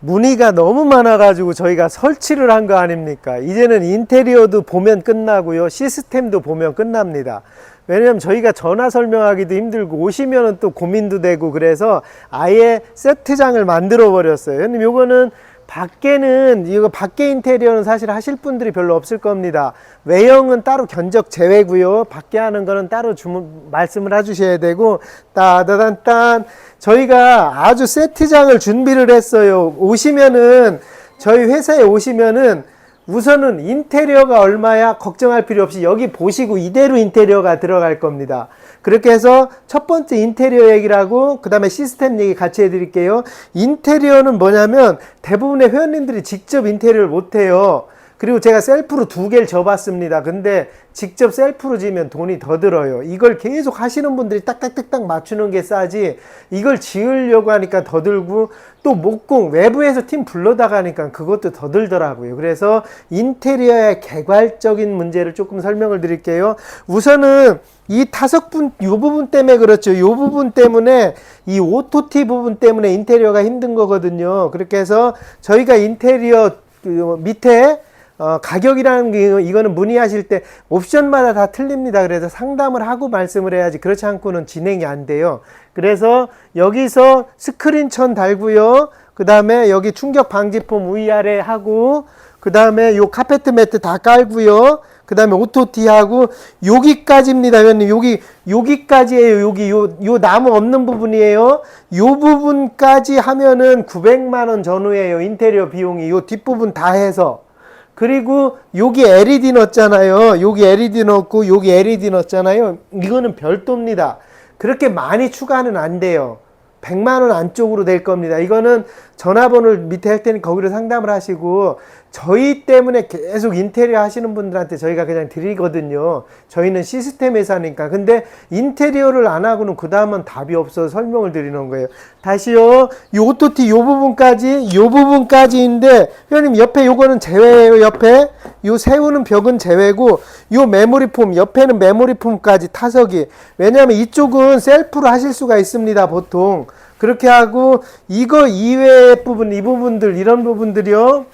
문의가 너무 많아가지고 저희가 설치를 한 거 아닙니까? 이제는 인테리어도 보면 끝나고요. 시스템도 보면 끝납니다. 왜냐면 저희가 전화 설명하기도 힘들고 오시면은 또 고민도 되고 그래서 아예 세트장을 만들어 버렸어요. 형님 요거는 밖에는 이거 밖에 인테리어는 사실 하실 분들이 별로 없을 겁니다. 외형은 따로 견적 제외고요. 밖에 하는 거는 따로 주문 말씀을 해주셔야 되고 따다단딴 저희가 아주 세트장을 준비를 했어요. 오시면은 저희 회사에 오시면은 우선은 인테리어가 얼마야 걱정할 필요 없이 여기 보시고 이대로 인테리어가 들어갈 겁니다. 그렇게 해서 첫 번째 인테리어 얘기를 하고 그 다음에 시스템 얘기 같이 해드릴게요. 인테리어는 뭐냐면 대부분의 회원님들이 직접 인테리어를 못해요. 그리고 제가 셀프로 두 개를 접었습니다. 근데 직접 셀프로 지면 돈이 더 들어요. 이걸 계속 하시는 분들이 딱딱딱딱 맞추는 게 싸지. 이걸 지으려고 하니까 더 들고 또 목공 외부에서 팀 불러다가 하니까 그것도 더 들더라고요. 그래서 인테리어의 개괄적인 문제를 조금 설명을 드릴게요. 우선은 이 타석분 요 부분 때문에 그렇죠. 요 부분 때문에 이 오토티 부분 때문에 인테리어가 힘든 거거든요. 그렇게 해서 저희가 인테리어 그 밑에 어, 가격이라는 게 이거는 문의하실 때 옵션마다 다 틀립니다. 그래서 상담을 하고 말씀을 해야지 그렇지 않고는 진행이 안 돼요. 그래서 여기서 스크린 천 달고요. 그 다음에 여기 충격 방지폼 위아래 하고 그 다음에 요 카페트 매트 다 깔고요. 그 다음에 오토티 하고 여기까지입니다. 회원님 여기 여기까지예요. 여기 요, 요 나무 없는 부분이에요. 요 부분까지 하면은 900만 원 전후예요. 인테리어 비용이 요 뒷부분 다 해서 그리고 여기 LED 넣었잖아요. 여기 LED 넣고 여기 LED 넣었잖아요. 이거는 별도입니다. 그렇게 많이 추가는 안 돼요. 100만 원 안쪽으로 될 겁니다. 이거는 전화번호를 밑에 할 테니 거기로 상담을 하시고 저희 때문에 계속 인테리어 하시는 분들한테 저희가 그냥 드리거든요. 저희는 시스템 회사니까. 근데 인테리어를 안 하고는 그 다음은 답이 없어서 설명을 드리는 거예요. 다시요. 요 오토티 요 부분까지 요 부분까지인데 회원님 옆에 요거는 제외예요. 옆에 요 세우는 벽은 제외고 요 메모리 폼 옆에는 메모리 폼까지 타석이 왜냐하면 이쪽은 셀프로 하실 수가 있습니다. 보통 그렇게 하고 이거 이외의 부분 이 부분들 이런 부분들이요.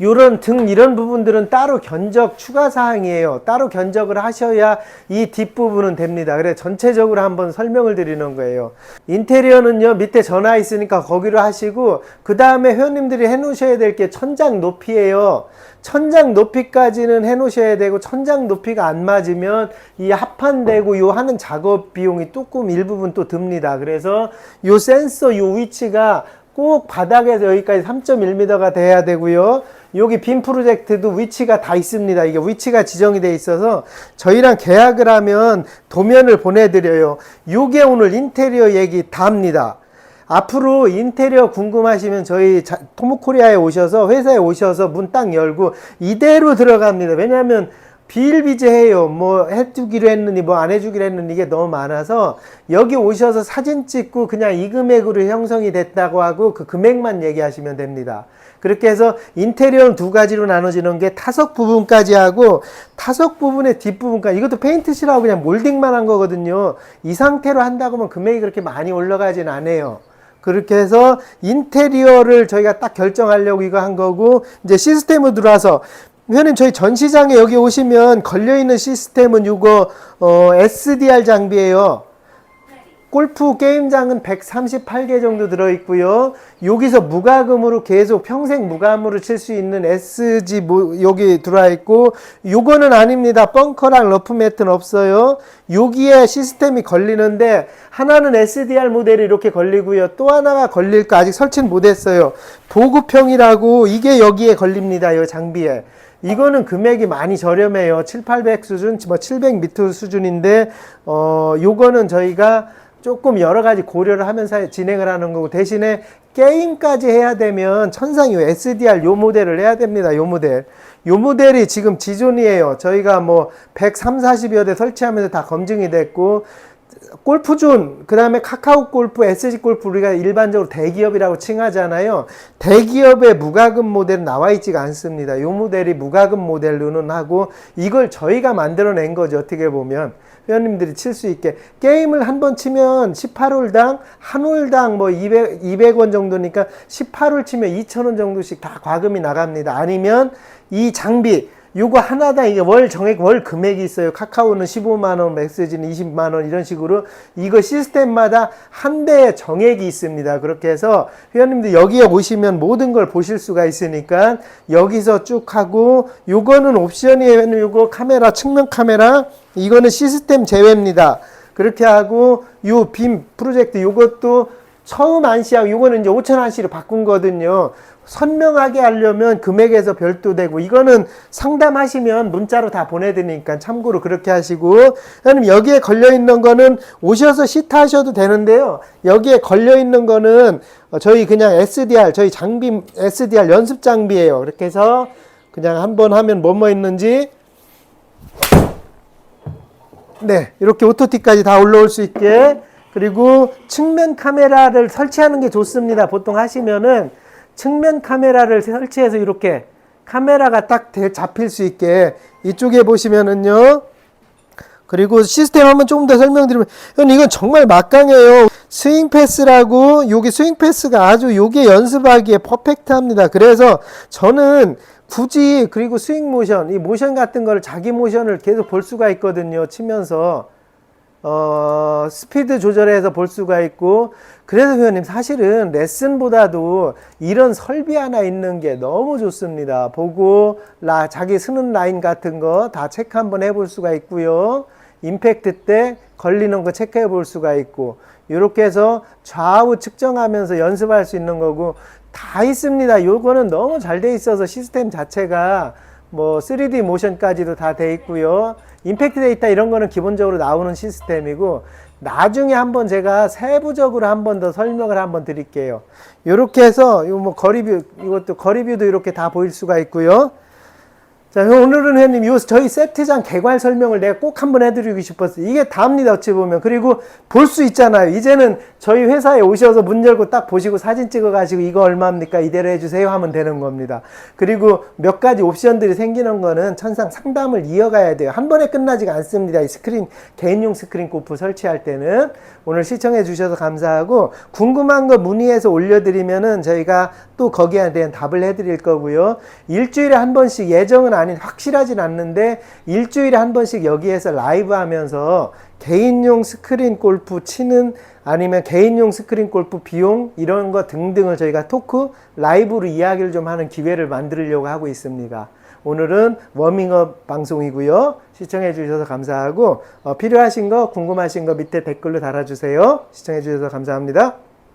요런 등 이런 부분들은 따로 견적 추가 사항이에요. 따로 견적을 하셔야 이 뒷부분은 됩니다. 그래 전체적으로 한번 설명을 드리는 거예요. 인테리어는요 밑에 전화 있으니까 거기로 하시고 그 다음에 회원님들이 해놓으셔야 될 게 천장 높이에요. 천장 높이까지는 해놓으셔야 되고 천장 높이가 안 맞으면 이 합판되고 요 하는 작업 비용이 조금 일부분 또 듭니다. 그래서 요 센서 요 위치가 꼭 바닥에서 여기까지 3.1m가 돼야 되고요. 여기 빔 프로젝트도 위치가 다 있습니다. 이게 위치가 지정이 돼 있어서 저희랑 계약을 하면 도면을 보내드려요. 요게 오늘 인테리어 얘기 다 합니다. 앞으로 인테리어 궁금하시면 저희 자, 토모코리아에 오셔서 회사에 오셔서 문 딱 열고 이대로 들어갑니다. 왜냐하면 비일비재해요. 뭐 해주기로 했느니 뭐 안 해주기로 했느니 이게 너무 많아서 여기 오셔서 사진 찍고 그냥 이 금액으로 형성이 됐다고 하고 그 금액만 얘기하시면 됩니다. 그렇게 해서 인테리어는 두 가지로 나눠지는 게 타석 부분까지 하고 타석 부분의 뒷부분까지 이것도 페인트칠하고 그냥 몰딩만 한 거거든요. 이 상태로 한다고 하면 금액이 그렇게 많이 올라가진 않아요. 그렇게 해서 인테리어를 저희가 딱 결정하려고 이거 한 거고 이제 시스템으로 들어와서 회원님 저희 전시장에 여기 오시면 걸려있는 시스템은 이거 어, SDR 장비예요. 골프 게임장은 138개 정도 들어있고요. 여기서 무과금으로 계속 평생 무과금으로 칠 수 있는 SG 뭐 여기 들어와 있고 요거는 아닙니다. 벙커랑 러프 매트는 없어요. 여기에 시스템이 걸리는데 하나는 SDR 모델이 이렇게 걸리고요. 또 하나가 걸릴 거 아직 설치는 못했어요. 보급형이라고 이게 여기에 걸립니다. 이 장비에. 이거는 금액이 많이 저렴해요. 7, 800 수준, 뭐 700 미터 수준인데 어 요거는 저희가 조금 여러 가지 고려를 하면서 진행을 하는 거고 대신에 게임까지 해야 되면 천상 요 SDR 요 모델을 해야 됩니다. 요 모델. 요 모델이 지금 지존이에요. 저희가 뭐 130, 40여 대 설치하면서 다 검증이 됐고 골프존, 그 다음에 카카오 골프, SG 골프 우리가 일반적으로 대기업이라고 칭하잖아요. 대기업의 무과금 모델은 나와 있지가 않습니다. 요 모델이 무과금 모델로는 하고 이걸 저희가 만들어낸 거죠. 어떻게 보면. 회원님들이 칠 수 있게 게임을 한 번 치면 18홀당 한 홀당 뭐 200, 200원 정도니까 18홀 치면 2,000원 정도씩 다 과금이 나갑니다. 아니면 이 장비 요거 하나당 이게 월 정액 월 금액이 있어요. 카카오는 15만 원, 맥스지는 20만 원 이런 식으로 이거 시스템마다 한 대의 정액이 있습니다. 그렇게 해서 회원님들 여기에 오시면 모든 걸 보실 수가 있으니까 여기서 쭉 하고 요거는 옵션이에요. 요거 카메라 측면 카메라 이거는 시스템 제외입니다. 그렇게 하고 요 빔 프로젝트 요것도 처음 안시하고 요거는 이제 5천 안시로 바꾼 거거든요. 선명하게 하려면 금액에서 별도 되고 이거는 상담하시면 문자로 다 보내드리니까 참고로 그렇게 하시고 그다음 여기에 걸려 있는 거는 오셔서 시타하셔도 되는데요. 여기에 걸려 있는 거는 어, 저희 그냥 SDR 저희 장비 SDR 연습 장비예요. 이렇게 해서 그냥 한번 하면 뭐뭐 있는지 네, 이렇게 오토티까지 다 올라올 수 있게 그리고 측면 카메라를 설치하는 게 좋습니다. 보통 하시면은 측면 카메라를 설치해서 이렇게 카메라가 딱 대- 잡힐 수 있게 이쪽에 보시면은요. 그리고 시스템 한번 조금 더 설명드리면 형 이건 정말 막강해요. 스윙 패스라고 요게 스윙 패스가 아주 요게 연습하기에 퍼펙트합니다. 그래서 저는 굳이 그리고 스윙 모션 이 모션 같은 거를 자기 모션을 계속 볼 수가 있거든요. 치면서 어, 스피드 조절해서 볼 수가 있고 그래서 회원님 사실은 레슨보다도 이런 설비 하나 있는 게 너무 좋습니다. 보고 라 자기 쓰는 라인 같은 거 다 체크 한번 해볼 수가 있고요. 임팩트 때 걸리는 거 체크해 볼 수가 있고 이렇게 해서 좌우 측정하면서 연습할 수 있는 거고 다 있습니다. 요거는 너무 잘 돼 있어서 시스템 자체가 뭐 3D 모션까지도 다 돼 있고요. 임팩트 데이터 이런 거는 기본적으로 나오는 시스템이고 나중에 한번 제가 세부적으로 한 번 더 설명을 한번 드릴게요. 이렇게 해서 이거 뭐 거리뷰 이것도 거리뷰도 이렇게 다 보일 수가 있고요. 자, 오늘은 회원님, 요 저희 세트장 개괄 설명을 내가 꼭 한번 해드리고 싶었어요. 이게 다입니다, 어찌 보면. 그리고 볼 수 있잖아요. 이제는 저희 회사에 오셔서 문 열고 딱 보시고 사진 찍어가지고 이거 얼마입니까? 이대로 해주세요 하면 되는 겁니다. 그리고 몇 가지 옵션들이 생기는 거는 천상 상담을 이어가야 돼요. 한 번에 끝나지가 않습니다. 이 스크린, 개인용 스크린 고프 설치할 때는. 오늘 시청해 주셔서 감사하고, 궁금한 거 문의해서 올려드리면은 저희가 또 거기에 대한 답을 해드릴 거고요. 일주일에 한 번씩 예정은 아닌 확실하진 않는데 일주일에 한 번씩 여기에서 라이브 하면서 개인용 스크린 골프 치는 아니면 개인용 스크린 골프 비용 이런 거 등등을 저희가 토크 라이브로 이야기를 좀 하는 기회를 만들려고 하고 있습니다. 오늘은 워밍업 방송이고요. 시청해 주셔서 감사하고 어, 필요하신 거 궁금하신 거 밑에 댓글로 달아주세요. 시청해 주셔서 감사합니다.